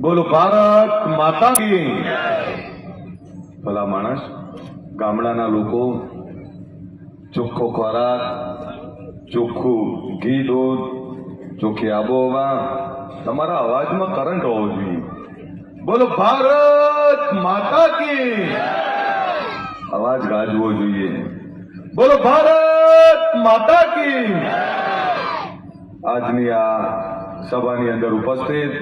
બોલો, ભારત માતા ભલા માણસ, ગામડાના લોકો, ચોખ્ખો ખોરાક, ચોખ્ખું ઘી દૂધ, ચોખ્ખી આબોહવા, તમારા અવાજમાં કરંટ હોવો જોઈએ. બોલો, ભારત માતા કી અવાજ ગાજવો જોઈએ. બોલો, ભારત માતા કી આજની આ સભાની અંદર ઉપસ્થિત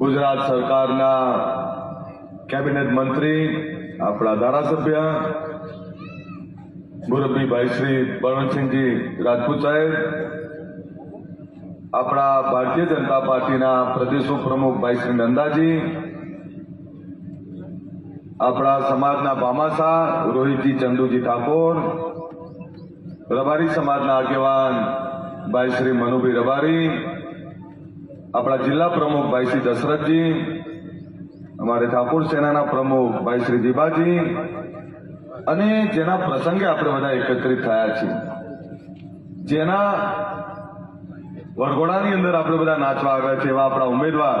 ગુજરાત સરકારના કેબિનેટ મંત્રી, આપણા ધારાસભ્ય, મુરબીભાઈ શ્રી બળવંતસિંહજી રાજપૂત સાહેબ, આપણા ભારતીય જનતા પાર્ટીના પ્રદેશ પ્રમુખ ભાઈ શ્રી નંદાજી, આપણા સમાજના ભામાસા રોહિતજી ચંદુજી ઠાકોર, રબારી સમાજના આગેવાન ભાઈ શ્રી મનુભાઈ રબારી આપણા જિલ્લા પ્રમુખ ભાઈ શ્રી દશરથજી, અમારે ઠાકોર સેનાના પ્રમુખ ભાઈ શ્રી જીબાજી અને જેના પ્રસંગે આપણે બધા એકત્રિત થયા છીએ. જેના વરઘોડાની અંદર આપણે બધા નાચવા આવ્યા છે એવા આપણા ઉમેદવાર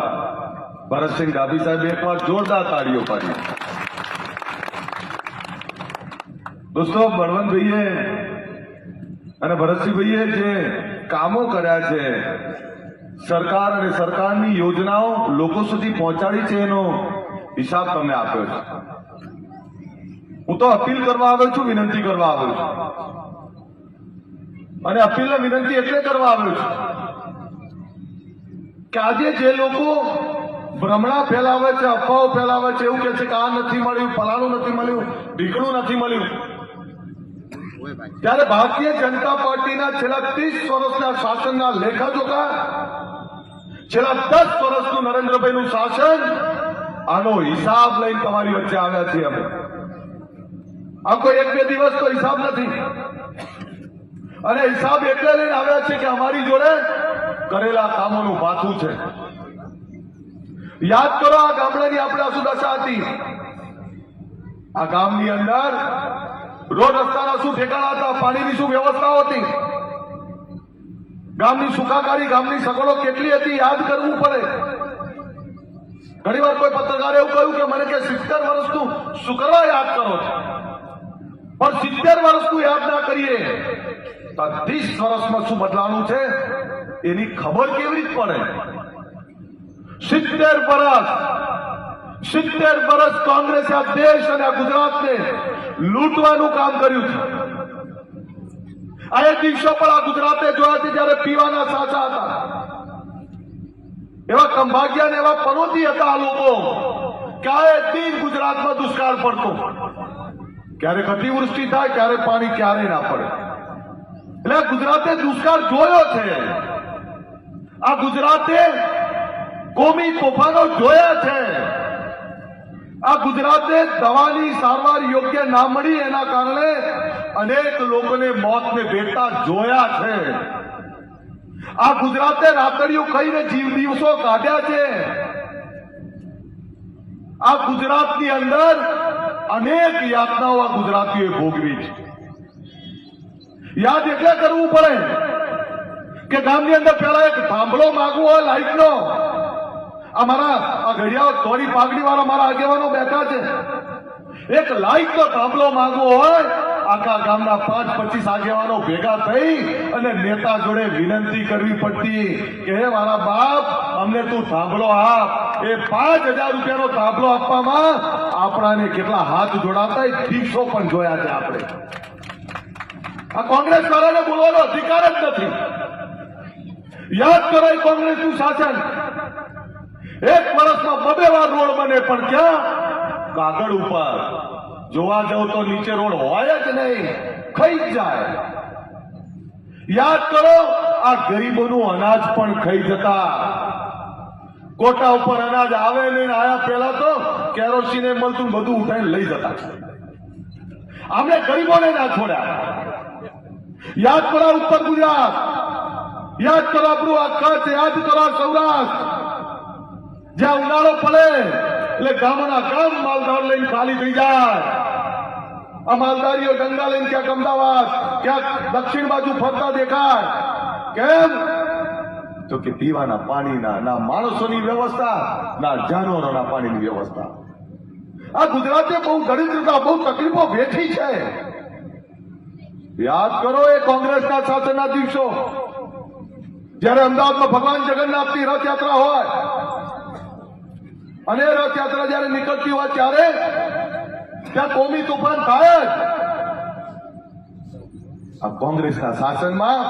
ભરતસિંહ ડાભી સાહેબ એકવાર જોરદાર તાળીઓ પાડી. દોસ્તો, બળવંતભાઈએ અને ભરતસિંહભાઈએ જે કામો કર્યા છે સરકાર અને સરકારની યોજનાઓ લોકો સુધી પહોંચાડી છે એનો હિસાબ તમને આપ્યો છે. હું તો અપીલ કરવા આવ્યો છું, વિનંતી કરવા આવ્યો છું. અને અપીલ વિનંતી એટલે કરવા આવ્યો છું કે આજે જે લોકો ભ્રમણા ફેલાવે છે, અફવાઓ ફેલાવે છે, એવું કે છે કે આ નથી મળ્યું, ફલાણું નથી મળ્યું, ઢીકણું નથી મળ્યું. ત્યારે ભારતીય જનતા પાર્ટીના છેલ્લા ત્રીસ વર્ષના શાસનના લેખાજોખા છેલ્લા દસ વર્ષનું નરેન્દ્રભાઈનું શાસન આનો હિસાબ લઈને તમારી વચ્ચે આવ્યા છીએ અમે. આ કોઈ એક બે દિવસ તો હિસાબ નથી. અને હિસાબ એટલે લઈને આવ્યા છે કે અમારી જોડે કરેલા કામોનું પાછું છે. યાદ કરો આ ગામડાની આપણે શું દશા હતી આ ગામની અંદર રોડ રસ્તાના શું ઠેકાણા હતા, પાણીની શું વ્યવસ્થાઓ હતી? ગામની સુખાકારી, ગામની સગવડો કેટલી હતી યાદ કરવું પડે. ઘણી વાર કોઈ પત્રકારે એવું કહ્યું કે મને કે સિત્તેર વર્ષનું શું યાદ કરો. છો પણ સિત્તેર વર્ષનું યાદ ના કરીએ. તો ત્રીસ વર્ષમાં શું બદલાવાનું છે? એની ખબર કેવી રીતે પડે? સિત્તેર વર્ષ સિત્તેર વર્ષ કોંગ્રેસે આ દેશ અને આ ગુજરાતને લૂંટવાનું કામ કર્યું છે. આ દિવસો પણ આ ગુજરાતે જોયા છે જયારે પીવાના સાચા હતા. એવા કંભાગ્યા ને એવા પનોતી હતા આ લોકો. ક્યારે દિન ગુજરાતમાં દુષ્કાળ પડતો. ક્યારેક અતિવૃષ્ટિ થાય ક્યારે પાણી ક્યારે ના પડે. એટલે ગુજરાતે દુષ્કાળ જોયો છે. આ ગુજરાતે કોમી તોફાનો જોયા છે. આ ગુજરાતે દવાની સારવાર યોગ્ય ના મળી એના કારણે અનેક લોકોને મોતને ભેટતા જોયા છે. આ ગુજરાતે રાતડિયું કહીને જીવ દિવસો કાઢ્યા છે. આ ગુજરાતની અંદર અનેક યાતનાઓ આ ગુજરાતીઓએ ભોગવી છે. યાદ એટલે કરવું પડે કે ગામની અંદર પેલા એક થાંભલો માગવો હોય લાઈટનો. અમારા આ ઘડિયાળ થોડી પાઘડી વાળા મારા આગેવાનો બેઠા છે. એક લાઈટનો થાંભલો માગવો હોય આખા ગામના પાંચ પચીસ આગેવાનો ભેગા થઈ અને નેતા જોડે વિનંતી કરવી પડતી. કે હે મારા બાપ, અમને તું થાંભલો આપ. એ પાંચ હજાર રૂપિયાનો થાંભલો આપવામાં આપણાને કેટલા હાથ જોડાતા એ દિવસો પણ જોયા છે આપણે. આ કોંગ્રેસ વાળાને બોલવાનો અધિકાર જ નથી. યાદ કરો કોંગ્રેસનું શાસન. એક વર્ષમાં બબે વાર રોડ બને પણ ક્યાં? કાગળ ઉપર. જોવા જાવ તો નીચે રોડ હોય જ નહીં. ખાઈ જાય. યાદ કરો, આ ગરીબોનું અનાજ પણ ખાઈ જતા. કોટા ઉપર અનાજ આવે નહીં આયા પહેલા તો કેરોસીને મળતું બધું ઉઠાઈને લઈ જતા. આપણે ગરીબોને ના છોડ્યા. યાદ કરો ઉત્તર ગુજરાત. યાદ કરો આપણું આ કચ્છ, યાદ કરો સૌરાષ્ટ્ર. જ્યાં ઉનાળો પડે, એટલે ગામના ગામ માલધાર લઈને ખાલી થઈ જાય. આ માલધારીઓ ગંગા લઈને ક્યાંક અમદાવાદ ક્યાંક દક્ષિણ બાજુ ફરતા દેખાય કેમ તો કે પીવાના પાણીના ના માણસોની વ્યવસ્થા ના જાનવરોના પાણીની વ્યવસ્થા આ ગુજરાતે બહુ દરિદ્રતા બહુ તકલીફો વેઠી છે યાદ કરો એ કોંગ્રેસના શાસનના દિવસો જ્યારે અમદાવાદમાં ભગવાન જગન્નાથની રથયાત્રા હોય અને રથયાત્રા જ્યારે નીકળતી હોય ત્યારે ત્યાં કોમી તોફાન થાય જ આ કોંગ્રેસના શાસનમાં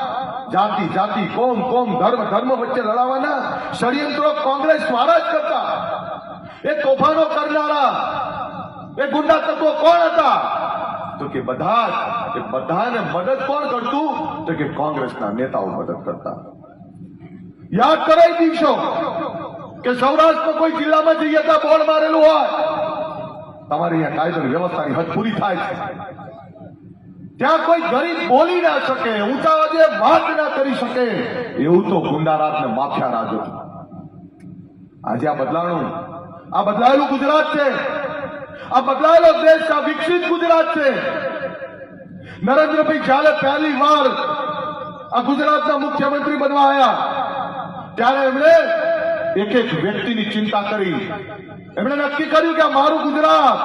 જાતિ જાતિ કોમ કોમ ધર્મ ધર્મ વચ્ચે લડાવવાના ષડયંત્રો કોંગ્રેસ વાળા જ કરતા એ તોફાનો કરનારા એ ગુંડા તત્વો કોણ હતા તો કે બધા જ એ બધાને મદદ કોણ કરતું તો કે કોંગ્રેસના નેતાઓ મદદ કરતા યાદ કરાઈ દિવસો કે સૌરાષ્ટ્રમાં કોઈ જિલ્લામાં જઈએ ત્યાં બોર્ડ મારેલું હોય તમારી અહીંયા કાયદો વ્યવસ્થાની હદ પૂરી થાય છે. ત્યાં કોઈ ગરીબ બોલી ના શકે ઊંચા અવાજે વાત ના કરી શકે, એવું તો ગુંડારાજ ને માફિયા રાજ હતું. આજે આ બદલાણું, આ બદલાયેલું ગુજરાત છે. આ બદલાયેલો દેશ, આ વિકસિત ગુજરાત છે. નરેન્દ્રભાઈ જ્યારે પહેલી વાર આ ગુજરાતના મુખ્યમંત્રી બનવા આવ્યા ત્યારે એમણે એક એક વ્યક્તિની ચિંતા કરી. એમણે નક્કી કર્યું કે મારું ગુજરાત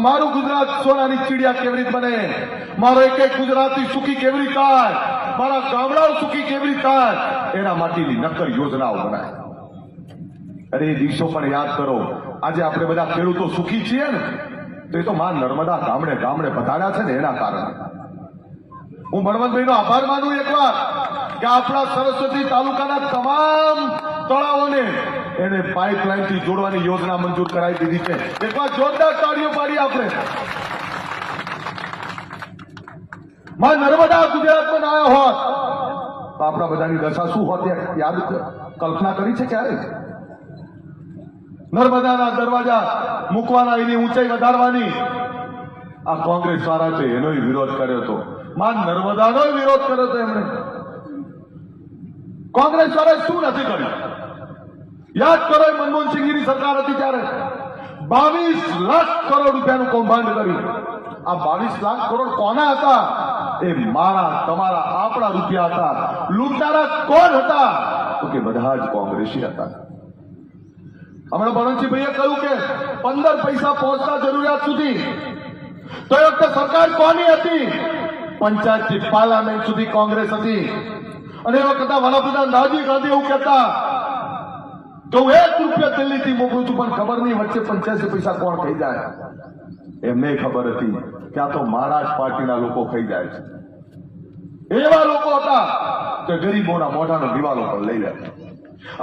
મારું ગુજરાત સોનાની ચીડિયા કેવી રીતે બને? મારો એક એક ગુજરાતી સુખી કેવી રીતે થાય? મારા ગામડાઓ સુખી કેવી રીતે થાય? એના માટેની નક્કર યોજનાઓ બનાય. અરે એ દિવસો પણ યાદ કરો. આજે આપણે બધા ખેડૂતો સુખી છીએ ને, તો એ તો માં નર્મદા ગામડે ગામડે બધાડ્યા છે ને એના કારણે. હું બળવંતભાઈ નો આભાર માનું એકવાર. કે આપણા સરસ્વતી તાલુકાના તમામ તળાવોને એને પાઇપલાઇનથી જોડવાની યોજના મંજૂર કરાવી દીધી છે. એકવાર જોરદાર તાળીઓ પાડી આપણે. માં નર્મદા ગુજરાતમાં ના હોત. તો આપણા બધાની દશા શું હોત યાદ કલ્પના કરી છે ક્યારે? નર્મદાના દરવાજા મૂકવાના એની ઊંચાઈ વધારવાની. આ કોંગ્રેસ વાળા છે, એનો વિરોધ કર્યો હતો માં નર્મદાનો વિરોધ કર્યો હતો એમણે. કોંગ્રેસ વાળાએ શું નથી કર્યું? યાદ કરો મનમોહનસિંહજીની સરકાર હતી ત્યારે. બાવીસ લાખ કરોડ રૂપિયાનું કૌભાંડ કર્યું. આ બાવીસ લાખ કરોડ કોના હતા? એ મારા, તમારા આપણા રૂપિયા હતા. લૂંટનારા કોણ હતા? તો કે બધા જ કોંગ્રેસી હતા. હમણાં ભરણસિંહભાઈએ કહ્યું કે પંદર પૈસા પહોંચતા જરૂરિયાત સુધી. તો એ વખતે સરકાર કોની હતી? પંચાયતથી પાર્લામેન્ટ સુધી કોંગ્રેસ હતી. અને એ વખતે વડાપ્રધાન રાજીવ ગાંધી એવું કહેતા તો એક રૂપિયા દિલ્હીથી મોકલું છું, પણ ખબર નહીં વચ્ચે પંચ્યાસી પૈસા કોણ ખાઈ જાય. એમને ખબર હતી ત્યાં તો મહારાષ્ટ્ર પાર્ટીના લોકો ખાઈ જાય છે. એવા લોકો હતા કે ગરીબોના મોઢાનો દિવાલો પર લઈ લે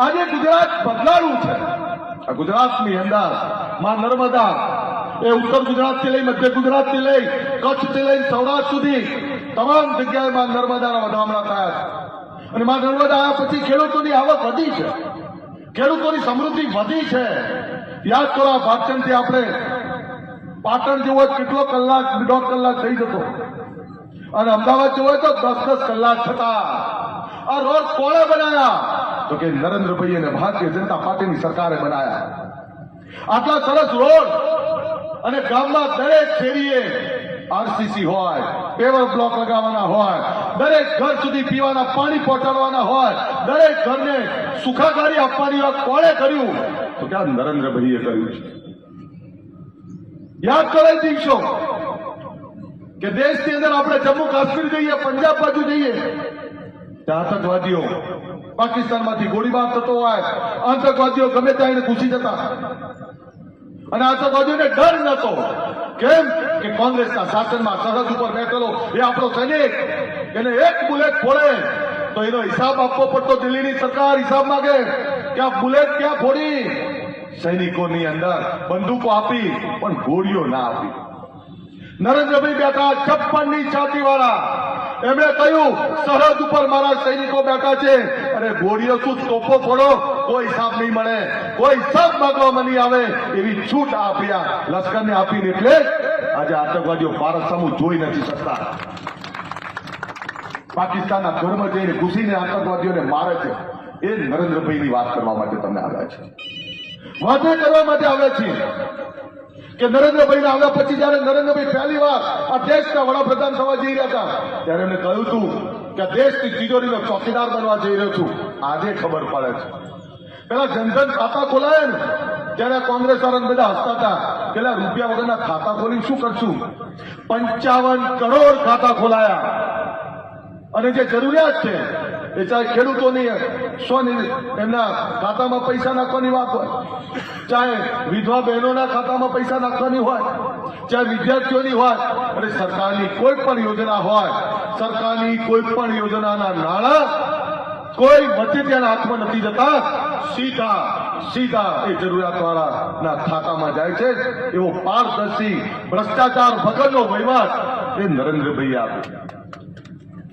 આજે ગુજરાત બદલાયું છે. આ ગુજરાતની અંદરમાં નર્મદા, એ ઉત્તર ગુજરાતથી લઈ મધ્ય ગુજરાતથી લઈ કચ્છથી લઈ સૌરાષ્ટ્ર સુધી તમામ જગ્યાએ માં નર્મદાના વધામણા થયા છે. અને માં નર્મદા આવ્યા પછી ખેડૂતોની આવક વધી છે. ખેડૂતોની સમૃદ્ધિ વધી છે. યાદ કરો આ ભાગચંદથી આપણે પાટણ જેવો કેટલો કલાક, દોઢ કલાક થઈ જતો. અને અમદાવાદ જેવો તો દસ દસ કલાક થતા. આ રોડ કોણે બનાયા? તો કે નરેન્દ્રભાઈ અને ભારતીય જનતા પાર્ટીની સરકારે બનાયા. આટલા સરસ રોડ અને ગામમાં દરેક શેરીએ આરસીસી હોય. પેવર બ્લોક લગાવવાના હોય. દરેક ઘર સુધી પીવાના પાણી પહોંચાડવાના હોય. દરેક ઘરને સુખાકારી આપવાની વાત કોણે કર્યું? તો કે નરેન્દ્રભાઈએ કર્યું છે. યાદ કરે દિવસો કે દેશની અંદર આપણે જમ્મુ કાશ્મીર જઈએ, પંજાબ બાજુ જઈએ. આતંકવાદીઓ પાકિસ્તાનમાંથી ગોળીબાર થતો હોય. આતંકવાદીઓ ગમે ત્યાં ઘૂસી જતા. અને આતંકવાદીઓને ડર નતો. કેમ? કે કોંગ્રેસના શાસનમાં સરહદ ઉપર બેઠેલો એ આપણો સૈનિક. એને એક બુલેટ ફોડે, તો એનો હિસાબ આપવો પડતો દિલ્હીની સરકાર હિસાબ માંગે. કે આ બુલેટ ક્યાં ફોડી? સૈનિકોની અંદર બંદૂકો આપી, પણ ગોળીઓ ના આપી. નરેન્દ્રભાઈ બેઠા છપ્પનની છાતી વાળા એમણે કહ્યું, સરહદ ઉપર મારા સૈનિકો બેઠા છે. અને ગોળીઓ શું તોપો ફોડો કોઈ હિસાબ નહીં મળે. કોઈ હિસાબ માંગવામાં નહીં આવે એવી છૂટ આપ્યા. લશ્કરને આપીને એટલે આજે આતંકવાદીઓ ભારત સામું જોઈ નથી શકતા. પાકિસ્તાનના ઘરમાં જઈને ઘૂસીને આતંકવાદીઓને મારે છે. એ નરેન્દ્રભાઈની વાત કરવા માટે તમે આવ્યા છે. વાતે કરવા માટે આવ્યા છીએ. કે નરેન્દ્રભાઈ આવ્યા પછી જયારે નરેન્દ્રભાઈ પહેલી વાર આ દેશના વડાપ્રધાન થવા જઈ રહ્યા હતા, ત્યારે એમને કહ્યું હતું કે દેશની તિજોરીનો ચોકીદાર બનવા જઈ રહ્યો છું. આજે ખબર પડે છે. પેલા જનધન ખાતા ખોલાય ને, ત્યારે કોંગ્રેસ વાળા બધા હસતા હતા. પેલા રૂપિયા વગરના ખાતા ખોલી શું કરશું? પંચાવન કરોડ ખાતા ખોલાયા. અને જે જરૂરિયાત છે એ ચાહે ખેડૂતોની સોની એમના ખાતામાં પૈસા નાખવાની વાત હોય, ચાહે વિધવા બહેનોના ખાતામાં પૈસા નાખવાની હોય, ચાહે વિદ્યાર્થીઓની હોય, અને સરકારની કોઈ પણ યોજના હોય, સરકારની કોઈ પણ યોજનાના નાણાં કોઈ વચેટિયાના હાથમાં નથી જતા, સીધા સીધા એ જરૂરિયાતવાળાના ખાતામાં જાય છે. એવો પારદર્શી ભ્રષ્ટાચાર વગરનો વહીવટ એ નરેન્દ્રભાઈ આપ્યો.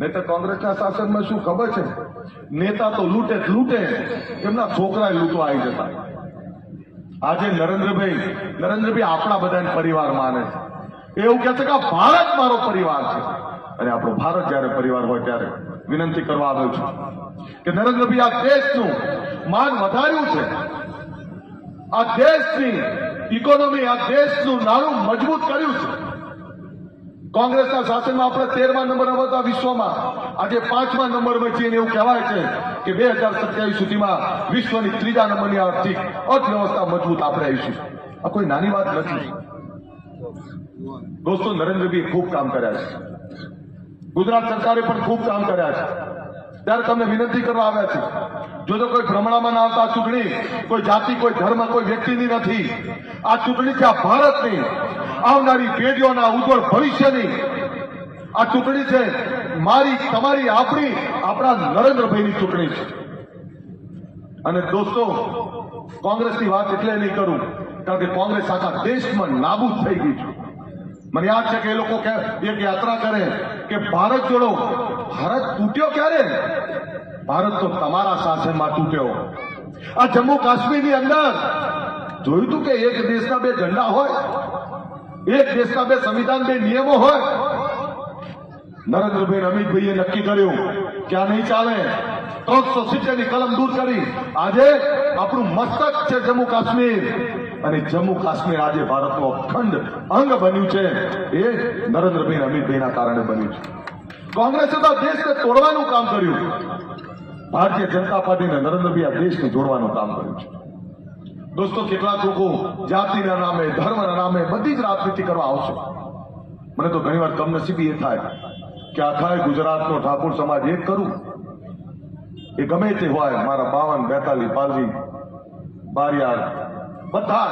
નહીં કોંગ્રેસના શાસનમાં શું ખબર છે? નેતા તો લૂંટે લૂંટે. એમના છોકરા લૂંટવા આવી જતા. આજે નરેન્દ્રભાઈ નરેન્દ્રભાઈ આપણા બધાને પરિવાર માને છે. એવું કહે છે કે ભારત મારો પરિવાર છે. અને આપણો ભારત જ્યારે પરિવાર હોય ત્યારે વિનંતી કરવા આવ્યો છું કે નરેન્દ્રભાઈ, આ દેશનું માન વધાર્યું છે. આ દેશની ઇકોનોમી આ દેશનું નાણું મજબૂત કર્યું છે. કોંગ્રેસના શાસનમાં આપણે તેરમા નંબર હતા વિશ્વમાં. આજે પાંચમા નંબરમાં છીએ એવું કહેવાય છે કે બે હજાર સત્યાવીસ સુધીમાં વિશ્વની ત્રીજા નંબરની આર્થિક અર્થવ્યવસ્થા મજબૂત આપણે આવીશું. આ કોઈ નાની વાત નથી. દોસ્તો, નરેન્દ્રભાઈ ખૂબ કામ કર્યા છે. ગુજરાત સરકારે પણ ખૂબ કામ કર્યા છે. ત્યારે તમને વિનંતી કરવા આવ્યા છે. જો તો કોઈ ભ્રમણામાં ના આવતા ચૂંટણી, કોઈ જાતિ, કોઈ ધર્મ, કોઈ વ્યક્તિની નથી. આ ચૂંટણી છે આ ભારતની. આવનારી પેઢીઓના ઉજ્જવળ ભવિષ્યની આ ચૂંટણી છે. મારી, તમારી, આપણી, આપણા નરેન્દ્રભાઈની ચૂંટણી છે. અને દોસ્તો, કોંગ્રેસની વાત એટલે નહીં કરું, કારણ કે કોંગ્રેસ આખા દેશમાં નાબૂદ થઈ ગઈ છે. મને યાદ છે કે એ લોકો એક યાત્રા કરે કે ભારત જોડો, ભારત તૂટ્યો ક્યારે? ભારત તો તમારા શાસનમાં તૂટ્યો. આ જમ્મુ કાશ્મીરની અંદર જોયું તું કે એક દેશના બે ઝંડા હોય? એક દેશના બે સંવિધાન, બે નિયમો હોય. નરેન્દ્રભાઈ રમીતભાઈએ નક્કી કર્યું કે આ નહીં ચાલે. ત્રણસો સિત્તેરની કલમ દૂર કરી. આજે આપણું મસ્તક છે જમ્મુ કાશ્મીર. અને જમ્મુ કાશ્મીર આજે ભારતનો અખંડ અંગ બન્યું છે. એ નરેન્દ્રભાઈ અમિતભાઈના કારણે બન્યું છે. કોંગ્રેસે તો દેશને તોડવાનું કામ કર્યું. ભારતીય જનતા પાર્ટીને નરેન્દ્રભાઈ આ દેશને જોડવાનું કામ કર્યું છે. દોસ્તો, કેટલાક લોકો જાતિના નામે, ધર્મના નામે બધી જ રાજનીતિ કરવા આવશે. મને તો ઘણીવાર કમનસીબી એ થાય કે આખા ગુજરાતનો ઠાકોર સમાજ એક કરું. એ ગમે તે હોય, મારા બાવન બેતાલી પાલવી બારિયાર બધા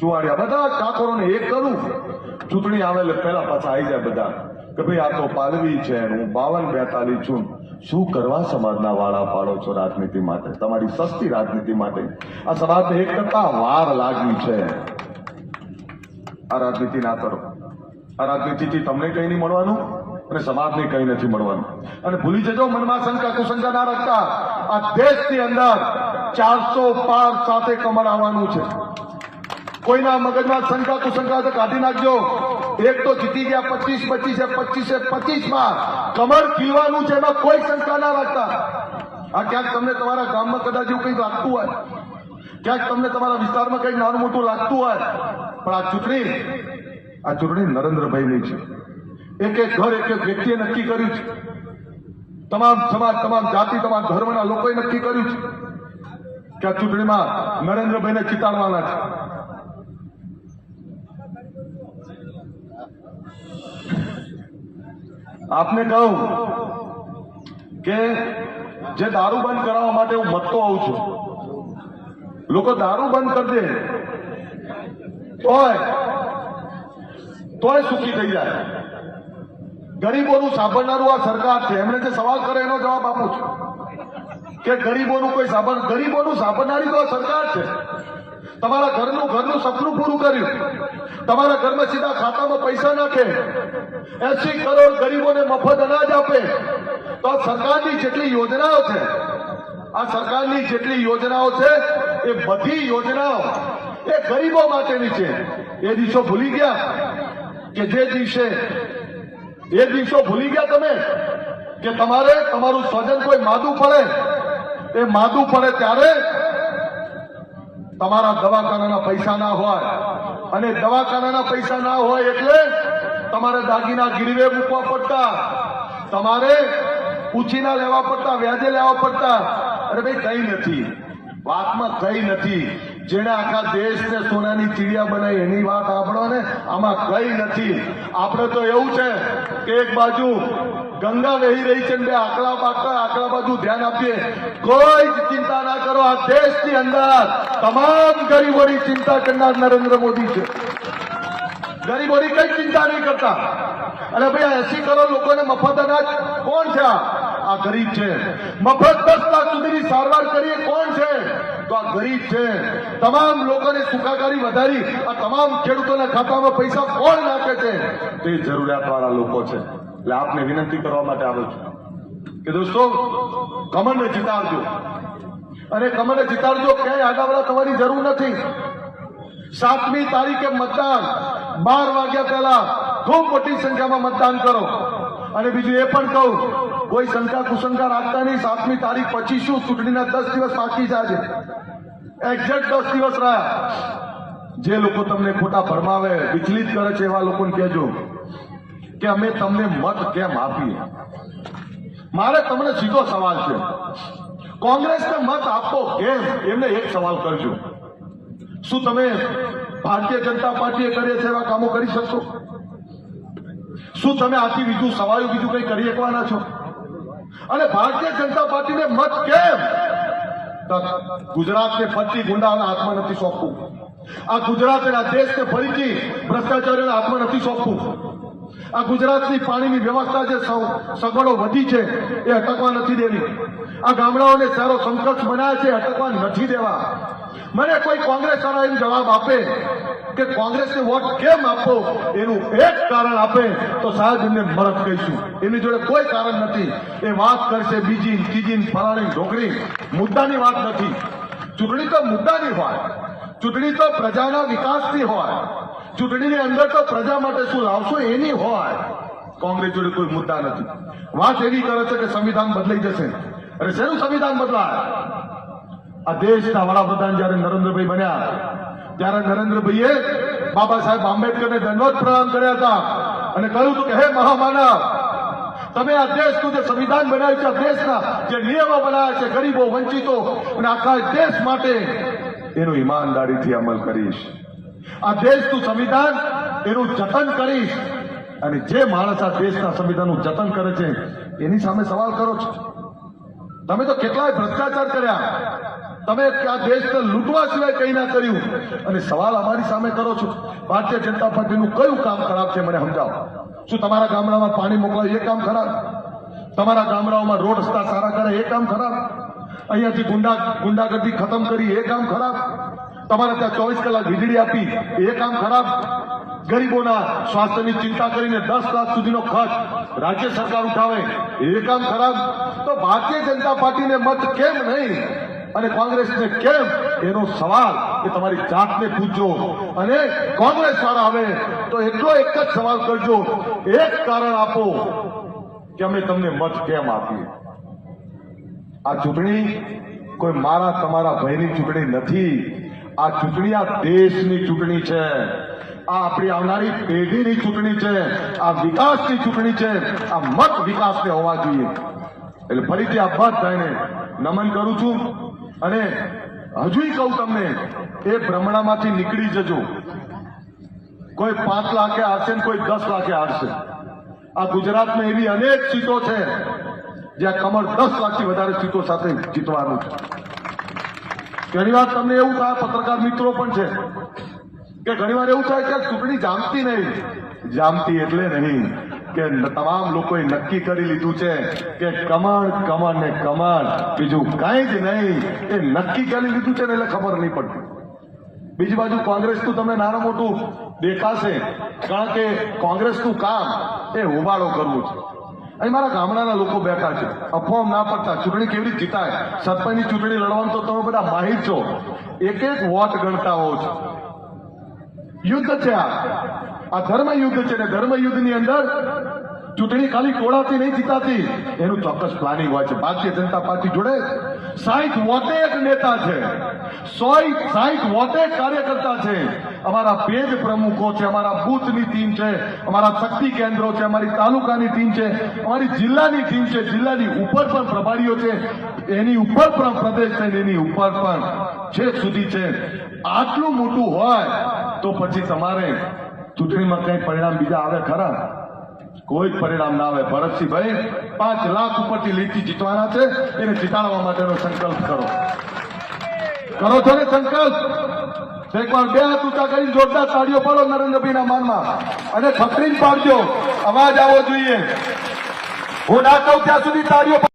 ચુવાડિયા, બધા ઠાકોરોને એક કરું. ચૂંટણી આવે એટલે પહેલા પાછા આવી જાય બધા. કે ભાઈ આ તો પાલવી છે, હું બાવન બેતાલી છું. શું કરવા સમાજના વાળા પાડો છો રાજનીતિ માટે? તમારી સસ્તી રાજનીતિ માટે. આ સમાજને એક કરતા વાર લાગી છે. આ રાજનીતિ ના કરો. આ રાજનીતિથી તમને કઈ નહીં મળવાનું અને સમાજને કઈ નથી મળવાનું. અને ભૂલી જજો મનમાં શંકા કુશંકા ના રાખતા. આ દેશની અંદર ચારસો પાર સાથે કમળ આવવાનું છે. કોઈના મગજમાં શંકા કુશંકા તો કાઢી નાખજો. એક તો જીતી ગયા પચીસ, પચીસે પચીસે પચીસમાં. કમળ ખીલવાનું છે એમાં કોઈ શંકા ના રાખતા. આ ક્યાંક તમને તમારા ગામમાં કદાચ એવું કંઈક લાગતું હોય. ક્યાંક તમને તમારા વિસ્તારમાં કંઈક નાનું મોટું લાગતું હોય. પણ આ ચૂંટણી આ ચૂંટણી નરેન્દ્રભાઈની છે. એક એક ઘર, એક એક વ્યક્તિએ નક્કી કર્યું છે. તમામ સમાજ, તમામ જાતિ, તમામ ધર્મના લોકોએ નક્કી કર્યું છે કે આ ચૂંટણીમાં નરેન્દ્રભાઈને ચિતાડવાના છે. આપને કહું કે જે દારૂ બંધ કરાવવા માટે હું મતતો આવું છું. લોકો દારૂ બંધ કરી દે. તોય તોય સુખી થઈ જાય. ગરીબોનું સાંભળનારું આ સરકાર છે. એમણે જે સવાલ કરે એનો જવાબ આપું છું. કે ગરીબોનું કોઈ સાંભળ, ગરીબોનું સાંભળનારી તો આ સરકાર છે. તમારા ઘરનું ઘરનું સપનું પૂરું કર્યું. તમારા ઘરમાં સીધા ખાતામાં પૈસા નાખે. એસી કરોડ ગરીબોને મફત અનાજ આપે. તો સરકારની જેટલી યોજનાઓ છે, આ સરકારની જેટલી યોજનાઓ છે, એ બધી યોજનાઓ એ ગરીબો માટેની છે. એ દિવસો ભૂલી ગયા કે જે દિવસે, એ દિવસો ભૂલી ગયા તમે કે તમારે તમારું સ્વજન કોઈ માદું પડે? એ માદું પડે ત્યારે તમારા દવાખાનાના પૈસા ના હોય. અને દવાખાનાના પૈસા ના હોય એટલે તમારે દાગીના ગીરવે મૂકવા પડતા. તમારે ઉછીના લેવા પડતા, વ્યાજે લેવા પડતા. અરે ભાઈ, કઈ નથી. વાતમાં કઈ નથી. જેને આખા દેશને સોનાની ચીડિયા બનાવી, એની વાત આપણો ને, આમાં કઈ નથી. આપણે તો એવું છે કે એક બાજુ ગંગા વહી રહી છે બે આકડા પાકડા આકડા બાજુ ધ્યાન આપીએ. કોઈ જ ચિંતા ના કરો, આ દેશની અંદર તમામ ગરીબોની ચિંતા કરનાર નરેન્દ્ર મોદી છે. ગરીબોની કઈ ચિંતા નહીં કરતા. અને ભાઈ એસી કરોડ લોકોને મફત અનાજ કોણ છે આ? ગરીબ છે. મફત દસ લાખ સુધીની સારવાર કરીએ કોણ છે? તો આ ગરીબ છે. તમામ લોકોને સુખાકારી વધારી, આ તમામ ખેડૂતોના ખાતામાં પૈસા કોણ નાખે છે? તે જરૂરિયાત વાળા લોકો છે. એટલે આપને વિનંતી કરવા માટે આવ્યો છું. કે દોસ્તો, કમળને જીતાડજો. અને કમળને જીતાડજો ક્યાંય આડાવડા થવાની જરૂર નથી. સાતમી તારીખે મતદાન. બાર વાગ્યા પહેલા ખૂબ મોટી સંખ્યામાં મતદાન કરો. અને બીજું એ પણ કહું, કોઈ શંકા કુશંકા રાખતા નહીં. સાતમી તારીખ પછી શું? ચૂંટણીના દસ દિવસ બાકી આજે એક્ઝેક્ટ દસ દિવસ રહ્યા. જે લોકો તમને ખોટા ભરમાવે વિચલિત કરે છે એવા લોકોને કહેજો. કે અમે તમને મત કેમ આપીએ? મારે તમને સીધો સવાલ છે. કોંગ્રેસને મત આપો કેમ? એમને એક સવાલ કરજો. શું તમે ભારતીય જનતા પાર્ટીએ કર્યા છે એવા કામો કરી શકશો? શું તમે આથી બીજું સવાયું બીજું કંઈ કરી શકવાના છો? અને ભારતીય જનતા પાર્ટીને મત કેમ? ગુજરાતને ફરતી ગુંડાઓના હાથમાં નથી સોંપવું. આ ગુજરાત અને દેશને ફરીથી ભ્રષ્ટાચારીઓના હાથમાં નથી સોંપવું. આ ગુજરાતની પાણીની વ્યવસ્થા જે સગવડો વધી છે, એ અટકવા નથી દેવી. આ ગામડાઓને સારો સંકલ્પ બનાવે છે અટકવા નથી દેવા. મને કોઈ કોંગ્રેસ વાળા એમ જવાબ આપે કે કોંગ્રેસને વોટ કેમ આપો? એનું એક કારણ આપે તો સાહેબ એમને મરત કહીશું. એની જોડે કોઈ કારણ નથી. એ વાત કરશે બીજી, ત્રીજી, ફલાણી ઢોકરી. મુદ્દાની વાત નથી. ચૂંટણી તો મુદ્દાની હોય. ચૂંટણી તો પ્રજાના વિકાસની હોય. ચૂંટણીની અંદર તો પ્રજા માટે શું લાવશો એની હોય. કોંગ્રેસ જોડે કોઈ મુદ્દા નથી. વાત એવી કરે છે કે સંવિધાન બદલાઈ જશે. અરે શેનું સંવિધાન બદલાય? આ દેશના વડાપ્રધાન જયારે નરેન્દ્રભાઈ બન્યા, ત્યારે નરેન્દ્રભાઈએ બાબા સાહેબ આંબેડકરને દંડવત પ્રણામ કર્યા હતા અને કહ્યું હતું કે, હે મહામાનવ, તમે આ દેશનું જે સંવિધાન બનાવ્યું છે, આ દેશના જે નિયમો બનાવ્યા છે, ગરીબો, વંચિતો, અને આખા દેશ માટે એનું ઈમાનદારીથી અમલ કરીશ. આ દેશનું સંવિધાન એનું જતન કરીશ. અને જે માણસ આ દેશના સંવિધાનનું જતન કરે છે, એની સામે સવાલ કરો છો. તમે તો કેટલાય ભ્રષ્ટાચાર કર્યા. તમે આ દેશને લૂંટવા સિવાય કંઈ ના કર્યું. અને સવાલ અમારી સામે કરો છો. ભારતીય જનતા પાર્ટીનું કયું કામ ખરાબ છે, મને સમજાવો. શું તમારા ગામડામાં પાણી મોકલાય એ કામ ખરાબ? તમારા ગામડાઓમાં રોડ રસ્તા સારા કરે એ કામ ખરાબ? અહીંયાથી ગુંડા ગુંડાગર્દી ખતમ કરી એ કામ ખરાબ? તમારે ત્યાં ચોવીસ કલાક વીજળી આપી, એ કામ ખરાબ. ગરીબોના સ્વાસ્થ્યની ચિંતા કરીને દસ લાખ સુધીનો ખર્ચ રાજ્ય સરકાર ઉઠાવે, એ કામ ખરાબ. તો ભારતીય જનતા પાર્ટીને મત કેમ નહીં? અને કોંગ્રેસને કેમ? એનો સવાલ એ તમારી જાતને પૂછજો. અને કોંગ્રેસ વાળા આવે, તો એટલો એક જ સવાલ કરજો. એક કારણ આપો કે અમે તમને મત કેમ આપીએ? આ ચૂંટણી કોઈ મારા તમારા ભયની ચૂંટણી નથી. આ ચૂંટણી આ દેશની ચૂંટણી છે. આ આપણી આવનારી પેઢીની ચૂંટણી છે. આ વિકાસની ચૂંટણી છે. આ મત વિકાસને હોવા જોઈએ. એટલે ફરીથી આ બધાને નમન કરું છું અને હજુય કહું તમને, એ ભ્રમણામાંથી નીકળી જજો. કોઈ પાંચ લાખે હારશે ને કોઈ દસ લાખે હારશે. આ ગુજરાતમાં એવી અનેક સીટો છે જ્યાં કમર દસ લાખથી વધારે સીટો સાથે જીતવાનું છે. ઘણી વાર તમને એવું થાય, પત્રકાર મિત્રો પણ છે, કે ઘણી વાર એવું થાય કે ચૂંટણી જામતી નહીં. જામતી એટલે નહીં કે તમામ લોકોએ નક્કી કરી લીધું છે કે કમળ કમળ ને કમળ, બીજું કાંઈ જ નહીં. એ નક્કી કરી લીધું છે ને એટલે ખબર નહીં પડતી. બીજી બાજુ કોંગ્રેસનું તમને નાનું મોટું દેખાશે, કારણ કે કોંગ્રેસનું કામ એ હોબાળો કરવું છે. અહીં મારા ગામડાના લોકો બેઠા છે. અફવામ ના પડતા ચૂંટણી કેવી રીતે જીતાય? સરપંચની ચૂંટણી લડવાનું તો તમે બધા માહિર છો. એક એક વોટ ગણતા હોવ છો. યુદ્ધ છે આ આ ધર્મ યુદ્ધ છે ને ધર્મ યુદ્ધની અંદર ચૂંટણી ખાલી ટોળાથી નહીં જીતાતી. એનું ચોક્કસ પ્લાનિંગ હોય છે. ભારતીય જનતા પાર્ટી જોડે સાહીઠ વોટે નેતા છે. સોય સાહીઠ વોટે કાર્યકર્તા છે. અમારા પેજ પ્રમુખો છે, અમારા બુથની ટીમ છે, અમારા શક્તિ કેન્દ્રો છે, અમારી તાલુકાની ટીમ છે, અમારી જિલ્લાની ટીમ છે, જિલ્લાની ઉપર પણ પ્રભારીઓ છે. એની ઉપર પણ પ્રદેશ છે એની ઉપર પણ છેક સુધી છે. આટલું મોટું હોય તો પછી તમારે ચૂંટણીમાં કઈ પરિણામ બીજા આવે ખરા? કોઈ જ પરિણામ ના આવે. ભરતસિંહભાઈ પાંચ લાખ ઉપરથી લીટી જીતવાના છે. એને જીતાડવા માટેનો સંકલ્પ કરો. કરો છો ને સંકલ્પ? એકવાર બે હાથ ઊંચા કરી જોરદાર તાળીઓ પાડો નરેન્દ્રભાઈના માનમાં અને ખતરીને પાડજો. અવાજ આવવો જોઈએ. હું ના કહું ત્યાં સુધી તાળીઓ